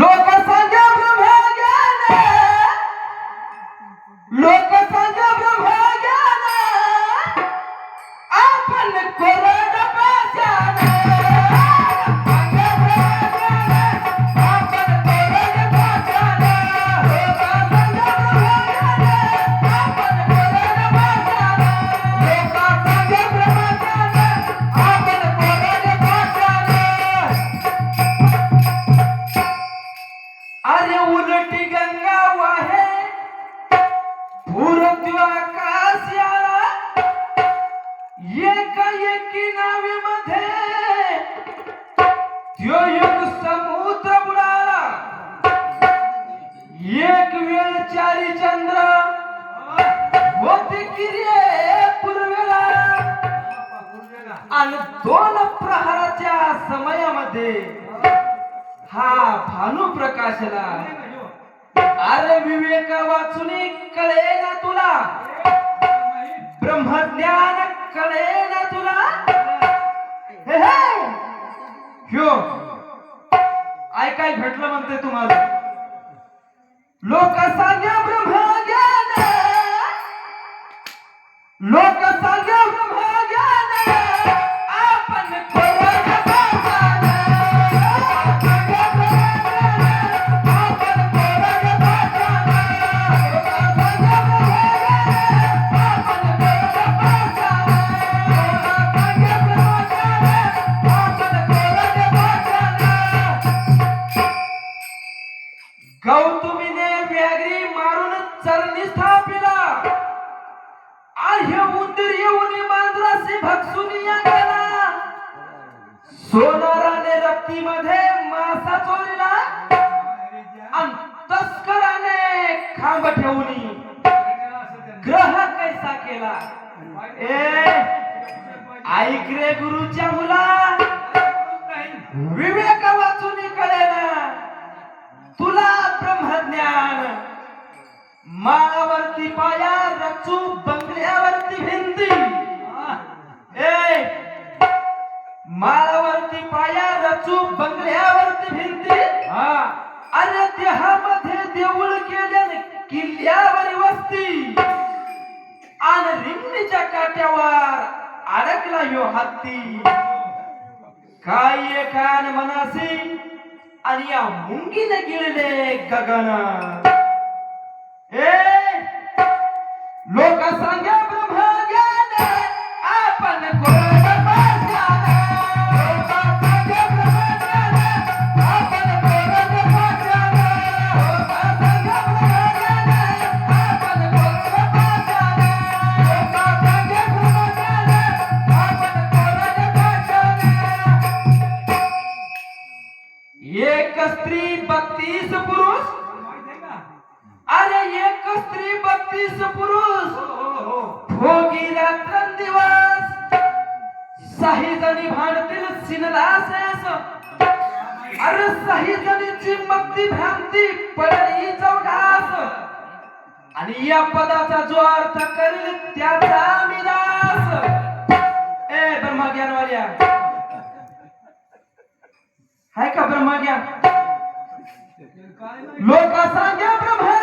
लोक सांगा ब्रह्मज्ञान लोक सांगा ब्रह्मज्ञान आपण कोरड उलटी गंगा वाहे पूर्व आकाश याला एका एकी नावी मध्ये त्यो एक समुद्र बुडाला एक वेळ चारी चंद्र होते किरे पूर्वेला। आणि दोन प्रहाराच्या समयामध्ये हा भानू प्रकाशला. अरे विवेक वाचून कळे ना तुला. ब्रह्मज्ञान कळे ना तुला. हे ह्यो ऐकाय भेटलं म्हणते तुम्हाला. लोक असा गौतमीने व्याघ्री मारून चरणी स्थापिला. आहे उंदीर येऊन मांजराशी भक्सुनी या गेला सोनाराने रक्तीमध्ये मासा चोरीला. आणि तस्कराने खांब ठेवून ग्रह कैसा केला? ए ऐक रे गुरुच्या मुला. विवेक माळावरती पाया रचू बंगल्यावरती भिंती. ए माळावरती पाया रचू बंगल्यावरती भिंती. हा. अरे देहामध्ये देऊळ केल्याने किल्ल्यावर वस्ती. आणि रिंगणीच्या काट्यावर अडकला यो हत्ती. काय कान मनासी आणि या मुंगीने गिळले गगन. हे लोक सांगा साही जणी भांडतील सिनलासेस अरे साही जणीची मक्ती भ्रांती पडली चौघास आणि या पदाचा जो अर्थ करील त्याचा मिरास ए ब्रह्मज्ञानवाल्या. हाय का ब्रह्मज्ञान? लोक सांग्या ब्रह्म